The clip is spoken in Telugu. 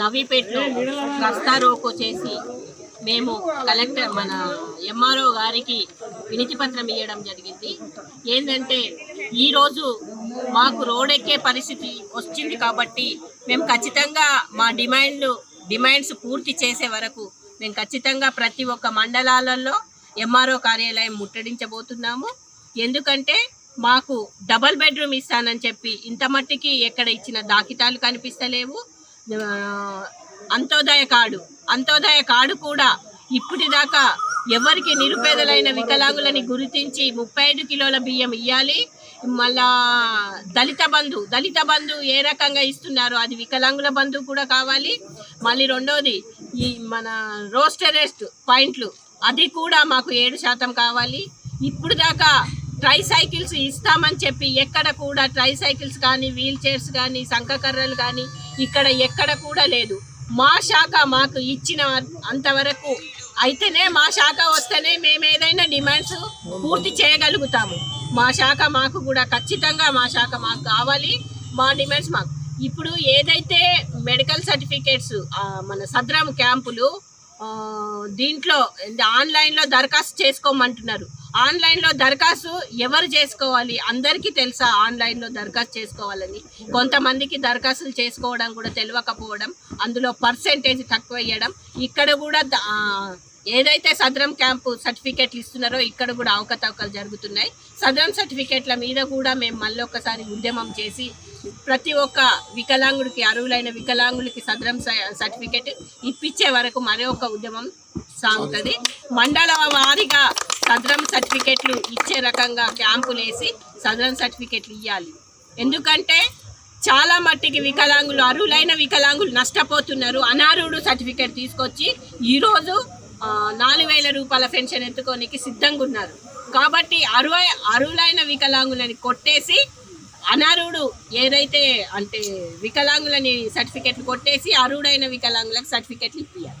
నవీపేటలో రస్తా రోకో చేసి మేము కలెక్టర్ మన ఎంఆర్ఓ గారికి వినతి పత్రం ఇవ్వడం జరిగింది. ఏంటంటే ఈరోజు మాకు రోడ్ ఎక్కే పరిస్థితి వచ్చింది కాబట్టి మేము ఖచ్చితంగా మా డిమాండ్లు డిమాండ్స్ పూర్తి చేసే వరకు మేము ఖచ్చితంగా ప్రతి ఒక్క మండలాలలో ఎంఆర్ఓ కార్యాలయం ముట్టడించబోతున్నాము. ఎందుకంటే మాకు డబల్ బెడ్రూమ్ ఇస్తానని చెప్పి ఇంత మట్టికి ఎక్కడ ఇచ్చిన దాఖితాలు కనిపిస్తలేవు. అంత్యోదయ కార్డు. అంత్యోదయ కార్డు కూడా ఇప్పటిదాకా ఎవరికి నిరుపేదలైన వికలాంగులని గుర్తించి ముప్పై ఐదు కిలోల బియ్యం ఇవ్వాలి మళ్ళా దళిత బంధు. దళిత బంధు ఏ రకంగా ఇస్తున్నారు అది వికలాంగుల బంధు కూడా కావాలి. మళ్ళీ రెండోది ఈ మన రోస్టరెస్ట్ పాయింట్లు అది కూడా మాకు ఏడు శాతం కావాలి. ఇప్పుడు దాకా ట్రై సైకిల్స్ ఇస్తామని చెప్పి ఎక్కడ కూడా ట్రై సైకిల్స్ కానీ వీల్ చైర్స్ కానీ సంకకర్రలు కానీ ఇక్కడ ఎక్కడ కూడా లేదు. మా శాఖ మాకు ఇచ్చిన అంతవరకు అయితేనే మా శాఖ వస్తేనే మేము ఏదైనా డిమాండ్స్ పూర్తి చేయగలుగుతాము. మా శాఖ మాకు కూడా ఖచ్చితంగా మా శాఖ మాకు కావాలి మా డిమాండ్స్ మాకు. ఇప్పుడు ఏదైతే మెడికల్ సర్టిఫికేట్స్ మన సద్రాం క్యాంపులు దీంట్లో ఆన్లైన్లో దరఖాస్తు చేసుకోమంటున్నారు. ఆన్లైన్లో దరఖాస్తు ఎవరు చేసుకోవాలి? అందరికీ తెలుసా ఆన్లైన్లో దరఖాస్తు చేసుకోవాలని. కొంతమందికి దరఖాస్తులు చేసుకోవడం కూడా తెలియకపోవడం అందులో పర్సెంటేజ్ తక్కువ ఇవ్వడం ఇక్కడ కూడా ఏదైతే సదరం క్యాంపు సర్టిఫికేట్లు ఇస్తున్నారో ఇక్కడ కూడా అవకతవకలు జరుగుతున్నాయి. సదరం సర్టిఫికేట్ల మీద కూడా మేము మళ్ళీ ఒకసారి ఉద్యమం చేసి ప్రతి ఒక్క వికలాంగుడికి అరువులైన వికలాంగులకి సదరం స- సర్టిఫికెట్ ఇప్పించే వరకు మరో ఒక ఉద్యమం సాగుతుంది మండల వారీగా సదరం సర్టిఫికెట్లు ఇచ్చే రకంగా క్యాంపులు వేసి సదరం సర్టిఫికెట్లు ఇవ్వాలి ఎందుకంటే చాలా మట్టికి వికలాంగులు అర్హులైన వికలాంగులు నష్టపోతున్నారు. అనారుడు సర్టిఫికెట్ తీసుకొచ్చి ఈరోజు నాలుగు వేల రూపాయల పెన్షన్ ఎత్తుకోనికి సిద్ధంగా ఉన్నారు. కాబట్టి అరువ అరువులైన వికలాంగులని కొట్టేసి అనర్హుడు ఏదైతే అంటే వికలాంగులని సర్టిఫికెట్లు కొట్టేసి అరువుడైన వికలాంగులకు సర్టిఫికెట్లు ఇప్పించాలి